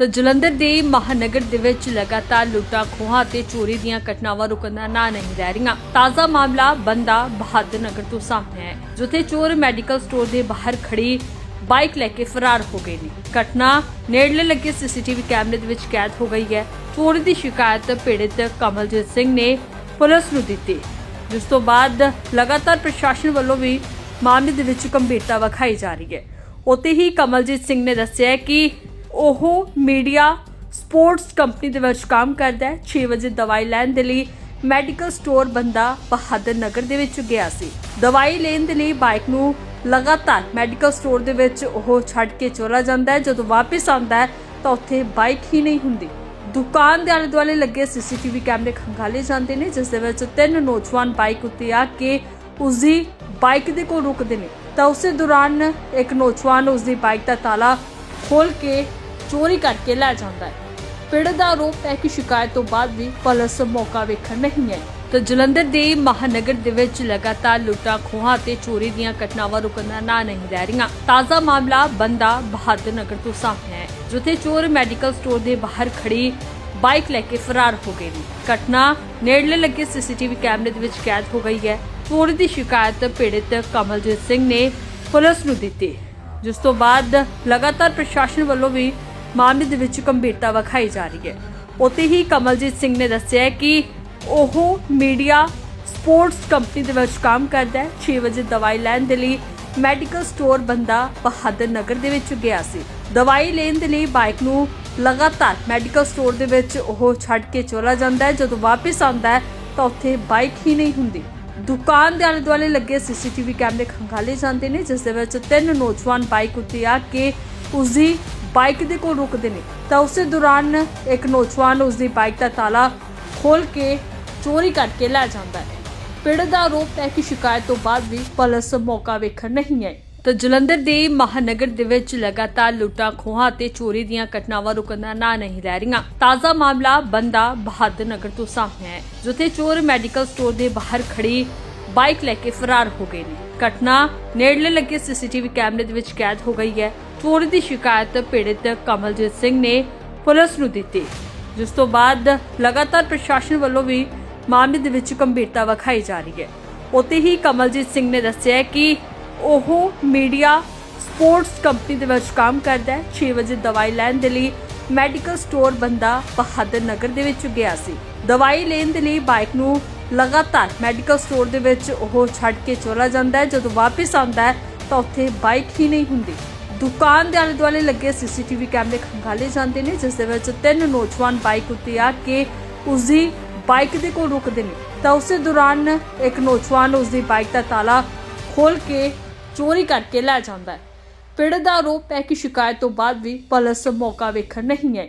ਤਾਂ ਜਲੰਧਰ ਦੇ ਮਹਾਨਗਰ ਦੇ ਵਿੱਚ ਲਗਾਤਾਰ ਲੁੱਟਾਂ, ਖੋਹਾਂ ਤੇ ਚੋਰੀ ਦੀਆਂ ਘਟਨਾਵਾਂ ਰੁਕਣ ਦਾ ਨਾਂ ਨਹੀਂ ਲੈ ਰਹੀਆਂ। ਤਾਜ਼ਾ ਮਾਮਲਾ ਬੰਦਾ ਬਹਾਦਰ ਨਗਰ ਤੋਂ ਸਾਹਮਣੇ ਹੈ, ਜਿੱਥੇ ਚੋਰ ਮੈਡੀਕਲ ਸਟੋਰ ਦੇ ਬਾਹਰ ਖੜੀ ਬਾਈਕ ਲੈ ਕੇ ਫਰਾਰ ਹੋ ਗਏ ਨੇ। ਘਟਨਾ ਨੇੜਲੇ ਲੱਗੇ ਸੀਸੀਟੀਵੀ ਕੈਮਰੇ ਦੇ ਵਿੱਚ ਕੈਦ ਹੋ ਗਈ ਹੈ। ਚੋਰੀ ਦੀ ਸ਼ਿਕਾਇਤ ਪੀੜਤ ਕਮਲਜੀਤ ਸਿੰਘ ਨੇ ਪੁਲਿਸ ਨੂੰ ਦਿੱਤੀ। ਜਿਸ ਤੋਂ ਬਾਅਦ ਲਗਾਤਾਰ ਪ੍ਰਸ਼ਾਸਨ ਵੱਲੋਂ ਵੀ ਮਾਮਲੇ ਦੇ ਵਿੱਚ ਗੰਭੀਰਤਾ ਵਿਖਾਈ ਜਾ ਰਹੀ ਹੈ। ਉੱਥੇ ਹੀ ਕਮਲਜੀਤ ਸਿੰਘ ਨੇ ਦੱਸਿਆ ਕਿ ਉਹ ਮੀਡੀਆ ਸਪੋਰਟਸ ਕੰਪਨੀ ਦੇ ਵਿੱਚ ਕੰਮ ਕਰਦਾ ਹੈ। 6 ਵਜੇ ਦਵਾਈ ਲੈਣ ਦੇ ਲਈ ਮੈਡੀਕਲ ਸਟੋਰ ਬੰਦਾ ਬਹਾਦਰ ਨਗਰ ਦੇ ਵਿੱਚ ਗਿਆ ਸੀ। ਦਵਾਈ ਲੈਣ ਦੇ ਲਈ ਬਾਈਕ ਨੂੰ ਲਗਾਤਾਰ ਮੈਡੀਕਲ ਸਟੋਰ ਦੇ ਵਿੱਚ ਉਹ ਛੱਡ ਕੇ ਚਲਾ ਜਾਂਦਾ ਹੈ। ਜਦੋਂ ਵਾਪਸ ਆਉਂਦਾ ਹੈ ਤਾਂ ਉੱਥੇ ਬਾਈਕ ਹੀ ਨਹੀਂ ਹੁੰਦੀ। ਦੁਕਾਨ ਦੇ ਆਲੇ ਦੁਆਲੇ ਲੱਗੇ ਸੀਸੀਟੀਵੀ ਕੈਮਰੇ ਖੰਗਾਲੇ ਜਾਂਦੇ ਨੇ, ਜਿਸ ਦੇ ਵਿੱਚ ਤਿੰਨ ਨੌਜਵਾਨ ਬਾਈਕ ਉੱਤੇ ਆ ਕੇ ਉਸਦੀ ਬਾਈਕ ਦੇ ਕੋਲ ਰੁਕਦੇ ਨੇ। ਤਾਂ ਉਸੇ ਦੌਰਾਨ ਇੱਕ ਨੌਜਵਾਨ ਉਸਦੀ ਬਾਈਕ ਦਾ ਤਾਲਾ ਖੋਲ ਕੇ ਚੋਰੀ ਕਰਕੇ ਲੈ ਜਾਂਦਾ ਹੈ। ਪੀੜਤ ਦਾ ਆਰੋਪ ਹੈ ਕਿ ਸ਼ਿਕਾਇਤ ਤੋਂ ਬਾਅਦ ਵੀ ਪੁਲਿਸ ਮੌਕਾ ਵੇਖਣ ਨਹੀਂ ਆਈ। ਤਾਂ ਜਲੰਧਰ ਦੇ ਮਹਾਨਗਰ ਦੇ ਵਿੱਚ ਲਗਾਤਾਰ ਲੁੱਟਾਂ, ਖੋਹਾਂ ਤੇ ਚੋਰੀ ਦੀਆਂ ਘਟਨਾਵਾਂ ਰੁਕਣ ਦਾ ਨਹੀਂ ਲੈ ਰਹੀਆਂ। ਤਾਜ਼ਾ ਮਾਮਲਾ ਬੰਦਾ ਬਹਾਦਰ ਨਗਰ ਤੋਂ ਸਾਹਮਣੇ ਹੈ, ਜਿੱਥੇ ਚੋਰ ਮੈਡੀਕਲ ਸਟੋਰ ਦੇ ਬਾਹਰ ਖੜੀ ਬਾਈਕ ਲੈ ਕੇ ਫਰਾਰ ਹੋ ਗਏ ਨੇ। ਘਟਨਾ ਨੇੜਲੇ ਲੱਗੇ ਸੀਸੀਟੀਵੀ ਕੈਮਰੇ ਦੇ ਵਿੱਚ ਕੈਦ ਹੋ ਗਈ ਹੈ। ਚੋਰੀ ਦੀ ਸ਼ਿਕਾਇਤ ਪੀੜਤ ਕਮਲਜੀਤ ਸਿੰਘ ਨੇ ਪੁਲਿਸ ਨੂੰ ਦਿੱਤੀ। ਜਿਸ ਤੋਂ ਬਾਅਦ ਲਗਾਤਾਰ ਪ੍ਰਸ਼ਾਸਨ ਵੱਲੋਂ ਵੀ ਮਾਮਲੇ ਦੇ ਵਿੱਚ ਗੰਭੀਰਤਾ ਵਿਖਾਈ ਜਾ ਰਹੀ ਹੈ। ਉੱਥੇ ਹੀ ਕਮਲਜੀਤ ਸਿੰਘ ਨੇ ਦੱਸਿਆ ਕਿ ਉਹ ਮੀਡੀਆ ਸਪੋਰਟਸ ਕੰਪਨੀ ਦੇ ਵਿੱਚ ਕੰਮ ਕਰਦਾ ਹੈ। 6 ਵਜੇ ਦਵਾਈ ਲੈਣ ਦੇ ਲਈ ਮੈਡੀਕਲ ਸਟੋਰ ਬੰਦਾ ਬਹਾਦਰ ਨਗਰ ਦੇ ਵਿੱਚ ਗਿਆ ਸੀ। ਦਵਾਈ ਲੈਣ ਦੇ ਲਈ ਬਾਈਕ ਨੂੰ ਲਗਾਤਾਰ ਮੈਡੀਕਲ ਸਟੋਰ ਦੇ ਵਿੱਚ ਉਹ ਛੱਡ ਕੇ ਚਲਾ ਜਾਂਦਾ ਹੈ। ਜਦੋਂ ਵਾਪਸ ਆਉਂਦਾ ਹੈ ਤਾਂ ਉੱਥੇ ਬਾਈਕ ਹੀ ਨਹੀਂ ਹੁੰਦੀ। ਦੁਕਾਨ ਦੇ ਆਲੇ ਦੁਆਲੇ ਲੱਗੇ ਸੀਸੀਟੀਵੀ ਕੈਮਰੇ ਖੰਗਾਲੇ ਜਾਂਦੇ ਨੇ, ਜਿਸ ਦੇ ਵਿੱਚ ਤਿੰਨ ਨੌਜਵਾਨ ਬਾਈਕ ਉੱਤੇ ਆ ਕੇ ਉਸਦੀ ਬਾਈਕ ਦੇ ਕੋਲ ਰੁਕਦੇ ਨੇ, ਤਾਂ ਉਸੇ ਦੌਰਾਨ ਇੱਕ ਨੌਜਵਾਨ ਉਸਦੀ ਬਾਈਕ ਦਾ ਤਾਲਾ ਖੋਲ ਕੇ ਚੋਰੀ ਕਰਕੇ ਲੈ ਜਾਂਦਾ ਹੈ। ਪੀੜਤ ਦਾ ਆਰੋਪ ਹੈ ਕਿ ਸ਼ਿਕਾਇਤ ਤੋਂ ਬਾਅਦ ਵੀ ਪੁਲਿਸ ਮੌਕਾ ਵੇਖਣ ਨਹੀਂ ਆਈ। ਤਾਂ ਜਲੰਧਰ ਦੇ ਮਹਾਨਗਰ ਦੇ ਵਿੱਚ ਲਗਾਤਾਰ ਲੁੱਟਾਂ, ਖੋਹਾਂ ਤੇ ਚੋਰੀ ਦੀਆਂ ਘਟਨਾਵਾਂ ਰੁਕਣ ਦਾ ਨਾਂ ਨਹੀਂ ਲੈ ਰਹੀਆਂ। ਤਾਜ਼ਾ ਮਾਮਲਾ ਬੰਦਾ ਬਹਾਦਰ ਨਗਰ ਤੋਂ ਸਾਹਮਣੇ ਹੈ, ਜਿੱਥੇ ਚੋਰ ਮੈਡੀਕਲ ਸਟੋਰ ਦੇ ਬਾਹਰ ਖੜੀ ਬਾਈਕ ਲੈ ਕੇ ਫਰਾਰ ਹੋ ਗਏ ਨੇ। ਘਟਨਾ ਨੇੜਲੇ ਲੱਗੇ ਸੀਸੀਟੀਵੀ ਕੈਮਰੇ ਦੇ ਵਿੱਚ ਕੈਦ ਹੋ ਗਈ ਹੈ। ਚੋਰੀ ਦੀ ਸ਼ਿਕਾਇਤ ਪੀੜਤ ਕਮਲਜੀਤ ਸਿੰਘ ਨੇ ਪੁਲਿਸ ਨੂੰ ਦਿੱਤੀ। ਜਿਸ ਤੋਂ ਬਾਅਦ ਲਗਾਤਾਰ ਪ੍ਰਸ਼ਾਸਨ ਵੱਲੋਂ ਵੀ ਮਾਮਲੇ ਦੇ ਵਿੱਚ ਗੰਭੀਰਤਾ ਵਿਖਾਈ ਜਾ ਰਹੀ ਹੈ। ਉੱਥੇ ਹੀ ਕਮਲਜੀਤ ਸਿੰਘ ਨੇ ਦੱਸਿਆ ਕਿ ਉਹ ਮੀਡੀਆ ਸਪੋਰਟਸ ਕੰਪਨੀ ਦੇ ਵਿੱਚ ਕੰਮ ਕਰਦਾ ਹੈ। 6 ਵਜੇ ਦਵਾਈ ਲੈਣ ਦੇ ਲਈ ਮੈਡੀਕਲ ਸਟੋਰ ਬੰਦਾ ਬਹਾਦਰ ਨਗਰ ਦੇ ਵਿੱਚ ਗਿਆ ਸੀ। ਦਵਾਈ ਲੈਣ ਦੇ ਲਈ ਬਾਈਕ ਨੂੰ ਲਗਾਤਾਰ ਮੈਡੀਕਲ ਸਟੋਰ ਦੇ ਵਿੱਚ ਉਹ ਛੱਡ ਕੇ ਚਲਾ ਜਾਂਦਾ ਹੈ। ਜਦੋਂ ਵਾਪਸ ਆਉਂਦਾ ਹੈ, ਤਾਂ ਉੱਥੇ ਬਾਈਕ ਹੀ ਨਹੀਂ ਹੁੰਦੀ। ਦੁਕਾਨ ਦੇ ਆਲੇ ਦੁਆਲੇ ਲੱਗੇ ਸੀਸੀਟੀਵੀ ਕੈਮਰੇ ਖੰਗਾਲੇ ਜਾਂਦੇ ਨੇ, ਜਿਸ ਦੇ ਵਿੱਚ ਤਿੰਨ ਨੌਜਵਾਨ ਬਾਈਕ ਉੱਤੇ ਆ ਕੇ ਉਸਦੀ ਬਾਈਕ ਦੇ ਕੋਲ ਰੁਕਦੇ ਨੇ। ਤਾਂ ਉਸੇ ਦੌਰਾਨ ਇੱਕ ਨੌਜਵਾਨ ਉਸਦੀ ਬਾਈਕ ਦਾ ਤਾਲਾ ਖੋਲ ਕੇ ਚੋਰੀ ਕਰਕੇ ਲੈ ਜਾਂਦਾ ਹੈ। ਪੀੜਤ ਦਾ ਆਰੋਪ ਹੈ ਕਿ ਸ਼ਿਕਾਇਤ ਤੋਂ ਬਾਅਦ ਵੀ ਪੁਲਿਸ ਮੌਕਾ ਵੇਖਣ ਨਹੀਂ ਆਈ।